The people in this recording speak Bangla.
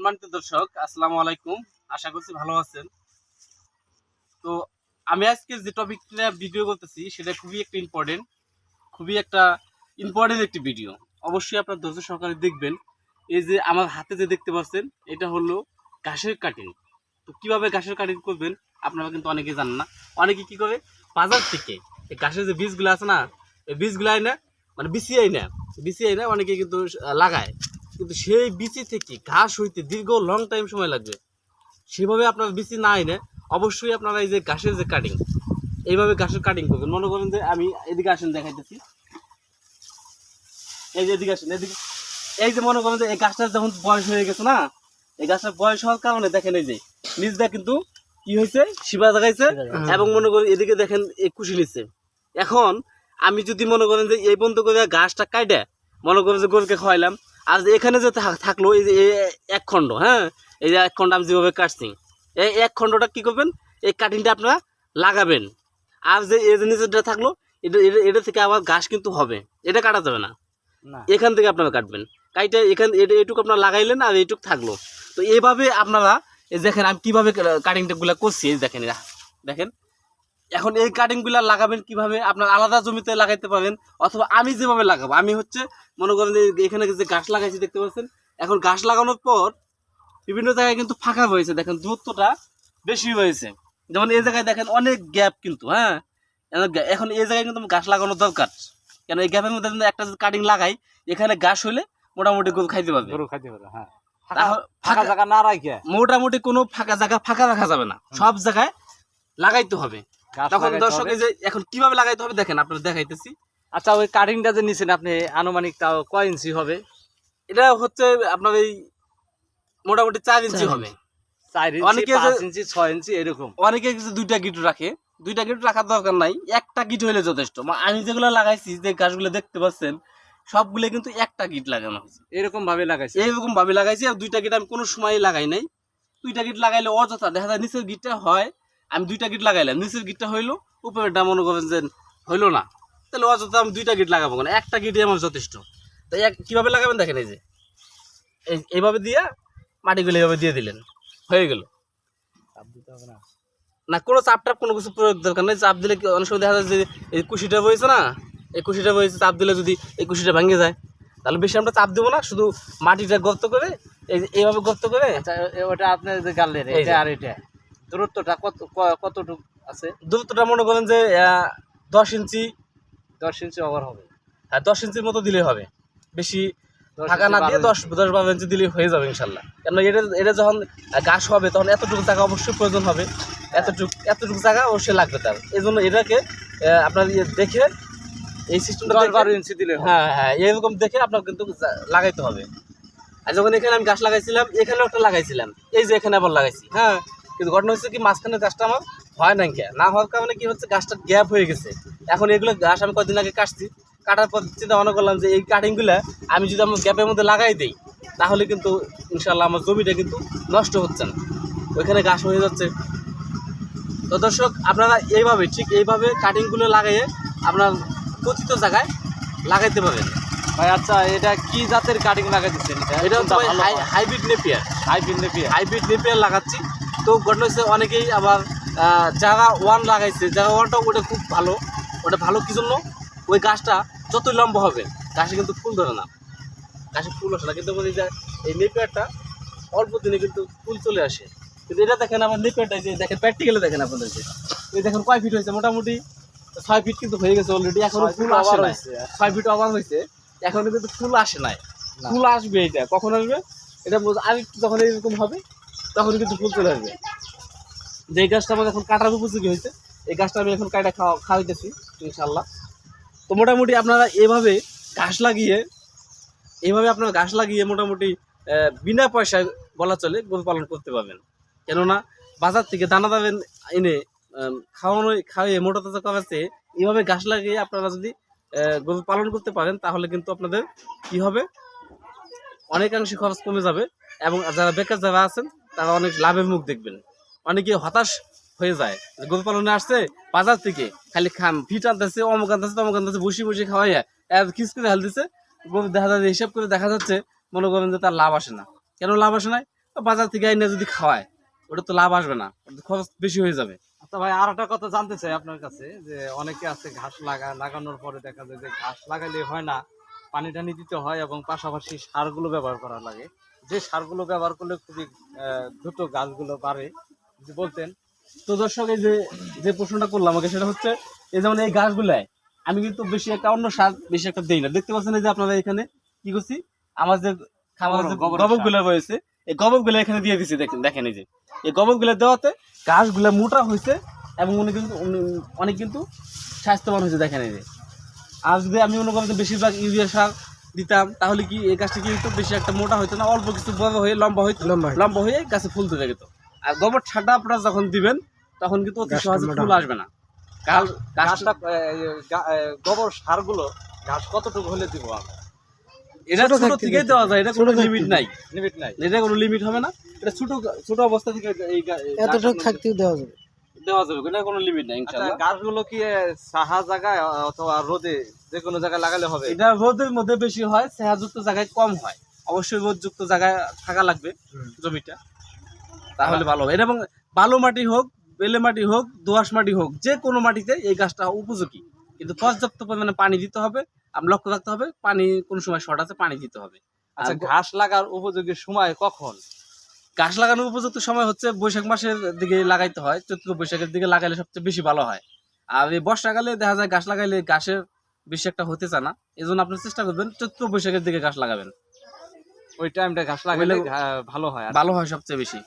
সম্মানিত দর্শক, আসসালামু আলাইকুম। আশা করছি ভালো আছেন। তো আমি আজকে যে টপিক নিয়ে ভিডিও করতেছি সেটা খুবই একটা ইম্পর্টেন্ট খুবই একটা ইম্পর্টেন্ট একটি ভিডিও অবশ্যই আপনার ধৈর্য সহকারে দেখবেন। এই যে আমার হাতে যে দেখতে পাচ্ছেন, এটা হলো ঘাসের কাটিং তো কীভাবে ঘাসের কাটিং করবেন, আপনারা কিন্তু অনেকে জানেন না। অনেকে কি করে, বাজার থেকে এই ঘাসের যে বীজগুলো আছে না, এই বীজগুলো না মানে বিছিয়াই না বিছিয়াই না অনেকে কিন্তু লাগায়। কিন্তু সেই বিচি থেকে ঘাস হইতে দীর্ঘ লং টাইম সময় লাগবে। সেভাবে আপনার বিচি না এনে অবশ্যই আপনারা এই যে ঘাসের যে কাটিং এইভাবে ঘাসের কাটিং করবেন। মনে করেন যে আমি এদিকে আসেন দেখাইতেছি। এই যে এদিকে আসেন এদিকে এই যে মনে করেন যে এই গাছটার যখন বয়স হয়ে গেছে না এই গাছটার বয়স হওয়ার কারণে দেখেন এই যে নিজটা কিন্তু কি হয়েছে? শিবা জাগাইছে এবং মনে করেন এদিকে দেখেন এই কুশি নিচ্ছে। এখন আমি যদি মনে করেন যে এই বন্ধ করে গাছটা কাটে মনে করেন যে গরুকে খাওয়াইলাম আর যে এখানে যে থাকল এই যে এক খণ্ড হ্যাঁ? এই যে এক খণ্ড আমি যেভাবে কাটছি। এই এক খণ্ডটা কি করবেন? এই কাটিংটা আপনারা লাগাবেন। আর যে এই যে নিচেরটা থাকল এটা এটা- থেকে আবার ঘাস কিন্তু হবে। এটা কাটা যাবে না। এখান থেকে আপনারা কাটবেন। কাইটা এখান এটা এটুকু আপনারা লাগাইলেন আর এইটুকু থাকল। তো এভাবে আপনারা এই দেখেন আমি কীভাবে কাটিংটা গুলা করছি এই দেখেন এরা। দেখেন? এখন এই কাটিংগুলা লাগাবেন কীভাবে? আপনার আলাদা জমিতে লাগাইতে পারবেন অথবা আমি যেভাবে লাগাবো। আমি হচ্ছে মনে করেন যে এখানে যে গাছ লাগাইছি দেখতে পাচ্ছেন? এখন গাছ লাগানোর পর বিভিন্ন জায়গায় কিন্তু ফাঁকা হয়েছে দেখেন দূরত্বটা বেশি হয়েছে যেমন এই জায়গায় দেখেন অনেক গ্যাপ কিন্তু হ্যাঁ? এখন- এই জায়গায় কিন্তু গাছ লাগানো দরকার। কেন এই গ্যাপের মধ্যে একটা কাটিং লাগাই এখানে গাছ হলে মোটামুটি গরু খাইতে পারবে। গরু খাইতে পারে হ্যাঁ। ফাঁকা জায়গা না রাখে মোটামুটি কোনো ফাঁকা জায়গা ফাঁকা রাখা যাবে না। সব জায়গায় লাগাইতে হবে। তখন দর্শক যে এখন কীভাবে লাগাইতে হবে দেখেন আপনারা দেখাইতেছি। আচ্ছা ওই কাটিংটা যে নিছেন আপনি আনুমানিক তাও কয় ইঞ্চি হবে? এটা হচ্ছে আপনার এই মোটামুটি চার ইঞ্চি হবে। অনেকে ইঞ্চি ছয় ইঞ্চি এরকম। অনেকে কিছু দুইটা গিট রাখে দুইটা গিট রাখার দরকার নাই একটা গিট হলে যথেষ্ট। মা- আমি যেগুলো লাগাইছি যে গাছগুলো দেখতে পাচ্ছেন সবগুলো কিন্তু একটা গিট লাগানো হয়েছে। এরকম ভাবে লাগাইছে এইরকম ভাবে লাগাইছি আর দুইটা গিট আমি কোনো সময় লাগাই নাই। দুইটা গিট লাগাইলে অযথা দেখা যায় নিচের গিটটা হয় আমি দুইটা গিট লাগাইলাম নিচের গিটটা হইল উপরেরটা মনে করেন যে হইল না। তাহলে অযথা আমি দুইটা গিট লাগাবো না একটা গিটই আমার যথেষ্ট। তাই এক কীভাবে লাগাবেন দেখেন এই যে। এই- এইভাবে দিয়ে মাটিগুলো এইভাবে দিয়ে দিলেন। হয়ে গেল। না। কোনো চাপ টাপ কোনো কিছু প্রয়োগ দরকার নেই। চাপ দিলে অনেক সময় দেখা যায় যে এই কুশিটা বয়েছে না এই কুশিটা বয়েছে চাপ দিলে যদি এই কুশিটা ভেঙে যায় তাহলে বেশি আমরা চাপ দেবো না শুধু মাটিটা গর্ত করে এই যে এইভাবে গর্ত করে আচ্ছা ওটা আপনার যে গালের এটা আর এটা? দূরত্বটা কত কতটুকু আছে? দূরত্বটা মনে করেন যে দশ ইঞ্চি। দশ ইঞ্চি ওভার হবে। হ্যাঁ দশ ইঞ্চির মতো দিলে হবে। বেশি ফাঁকা না দিয়ে দশ দশ বারো ইঞ্চি দিলেই হয়ে যাবে ইনশাল্লাহ। কেন এটা এটা যখন ঘাস হবে তখন এতটুকু জায়গা অবশ্যই প্রয়োজন হবে। এতটুকু এতটুকু জায়গা অবশ্যই লাগবে তার। এই জন্য এটাকে আপনার ইয়ে দেখে এই সিস্টেমটা দশ বারো ইঞ্চি দিলে হ্যাঁ হ্যাঁ এরকম দেখে আপনার কিন্তু লাগাইতে হবে। আর যখন এখানে আমি গাছ লাগাইছিলাম এখানেও একটা লাগাইছিলাম। এই যে এখানে আবার লাগাইছি। হ্যাঁ কিন্তু ঘটনা হচ্ছে কি মাঝখানে গাছটা আমার হয় না কে। না হওয়ার কারণে কি হচ্ছে গাছটা গ্যাপ হয়ে গেছে। এখন এগুলো গাছ আমি কদিন আগে কাটছি। কাটার পর চিন্তা মনে করলাম যে এই কাটিংগুলো আমি যদি আমার গ্যাপের মধ্যে লাগাই দিই তাহলে কিন্তু ইনশাল্লাহ আমার জমিটা কিন্তু নষ্ট হচ্ছে না। ওইখানে গাছ হয়ে যাচ্ছে। তো দর্শক আপনারা এইভাবে ঠিক এইভাবে কাটিংগুলো লাগাইয়ে আপনার প্রতিটা জায়গায় লাগাইতে পারবেন। ভাই আচ্ছা এটা কি জাতের কাটিং লাগাই দিচ্ছেন এটা হচ্ছে hybrid napier. Hybrid napier. Hybrid napier লাগাচ্ছি। তো ঘটনা হচ্ছে অনেকেই আবার জায়গা ওয়ান লাগাইছে। জায়গা ওয়ানটা ওটা খুব ভালো। ওটা ভালো কি জন্য ওই গাছটা যতই লম্বা হবে গাছে কিন্তু ফুল ধরে না। গাছে ফুল আসে না। কিন্তু বলি যে এই নেপিয়ারটা অল্প দিনে কিন্তু ফুল চলে আসে। কিন্তু এটা দেখেন আমার নেপিয়ারটা যে দেখেন প্র্যাকটিক্যালি দেখেন আপনাদের যে এই দেখেন কয় ফিট হয়েছে? মোটামুটি ছয় ফিট কিন্তু হয়ে গেছে অলরেডি এখনও ফুল আসে না ছয় ফিট অভাব হয়েছে। এখনও কিন্তু ফুল আসে নাই। না। ফুল আসবে এটা। কখন আসবে? এটা আর যখন এরকম হবে তখন কিন্তু ফুল চলে আসবে। যে গাছটা আমার এখন কাটার উপযোগী হয়েছে, এই গাছটা আমি এখন কাটা খাওয়া খাওয়াইতেছি ইনশাল্লাহ তো মোটামুটি আপনারা এভাবে ঘাস লাগিয়ে এইভাবে আপনারা ঘাস লাগিয়ে মোটামুটি বিনা পয়সায় বলা চলে, গরু পালন করতে পারবেন। কেননা বাজার থেকে দানা দাবেন এনে খাওয়ানো খাওয়িয়ে মোটা তাজা করাচ্ছে এইভাবে ঘাস লাগিয়ে আপনারা যদি গরু পালন করতে পারেন, তাহলে কিন্তু আপনাদের কি হবে? অনেকাংশে খরচ কমে যাবে এবং যারা বেকার যারা আছেন তারা অনেক লাভের মুখ দেখবেন। অনেকে হতাশ হয়ে যায়। গরু পালনে আসছে, বাজার থেকে খালি খাম ফিট আনতেছে, অমুক আনতেছে, তমুক আনতেছে বসে বসে খাওয়াইয়া এত খিস করে হেল দিছে গরু দেখা যাচ্ছে হিসাব করে দেখা যাচ্ছে, মনে করেন যে তার লাভ আসে না। কেন লাভ আসে না বাজার থেকে এনে যদি খাওয়ায়, ওটা তো লাভ আসবে না খরচ বেশি হয়ে যাবে। আচ্ছা ভাই, আর একটা কথা জানতে চাই আপনার কাছে, যে অনেকে আছে ঘাস লাগা, লাগানোর পরে দেখা যায় যে ঘাস লাগালে হয় না পানি টানি দিতে হয় এবং পাশাপাশি সারগুলো ব্যবহার করা লাগে। যে সারগুলো ব্যবহার করলে খুবই দ্রুত গাছগুলো বাড়ে যদি বলতেন। তো দর্শক এই যে যে প্রশ্নটা করলাম আমাকে সেটা হচ্ছে এই যেমন এই গাছগুলায় আমি কিন্তু বেশি একটা অন্য সার বেশি একটা দিই না। দেখতে পাচ্ছেন এই যে আপনারা এখানে কি করছি? আমার যে গুলা রয়েছে এই গবকগুলা এখানে দিয়ে দিছি দেখেন দেখেন এই যে। এই গবকগুলা দেওয়াতে গাছগুলা মোটা হয়েছে এবং উনি কিন্তু অনেক কিন্তু স্বাস্থ্যবান হয়েছে দেখেন এই যে। আর যদি আমি মনে করি বেশিরভাগ ইউরিয়া সার দিতাম তাহলে কি এই গাছটা কি বেশি একটা মোটা হতো না অল্প কিছু বড় হয়ে লম্বা হইতো? লম্বা হয়ে গাছে ফুল ধরে যেত আর গোবর ছাড়া আপনারা যখন দিবেন তখন কিন্তু অতি সহজে ফুল আসবে না। কাল গাছটা গোবর সারগুলো ঘাস কতটুকু হলে দিব আমরা? এটা ছোট থেকেই দেওয়া যায় এটা কোনো লিমিট নাই। লিমিট নাই। এটা কোনো লিমিট হবে না। এটা ছোট ছোট অবস্থা থেকে এই এতটুকু থাকতেও দেওয়া যাবে। দেওয়া যাবে কোনো লিমিট নাই আচ্ছা ইনশাআল্লাহ। গাছগুলো কি সাহা জায়গায় অথবা রোদে যে কোনো জায়গায় লাগালে হবে? এটা রোদের মধ্যে বেশি হয় সেহাযুক্ত জায়গায় কম হয়। অবশ্যই রোদযুক্ত জায়গায় থাকা লাগবে জমিটা। তাহলে ভালো হবে। এবং বালু মাটি হোক বেলে মাটি হোক দোআঁশ মাটি হোক যে কোনো মাটিতে এই গাছটা উপযোগী। কিন্তু পর্যাপ্ত পরিমাণে পানি দিতে হবে আর লক্ষ্য রাখতে হবে পানি কোন সময় শর্ট আছে পানি দিতে হবে। আচ্ছা ঘাস লাগার উপযোগী সময় কখন? গাছ লাগানোর উপযুক্ত সময় হচ্ছে বৈশাখ মাসের দিকে লাগাইতে হয়। চৈত্র বৈশাখের দিকে লাগাইলে সবচেয়ে বেশি ভালো হয়। আর এই বর্ষাকালে দেখা যায় গাছ লাগাইলে গাছের বেশি একটা হতে চায় না। এই জন্য আপনি চেষ্টা করবেন চৈত্র বৈশাখের দিকে গাছ লাগাবেন। ওই টাইমটা গাছ লাগাইলে ভালো হয় ভালো হয় সবচেয়ে বেশি।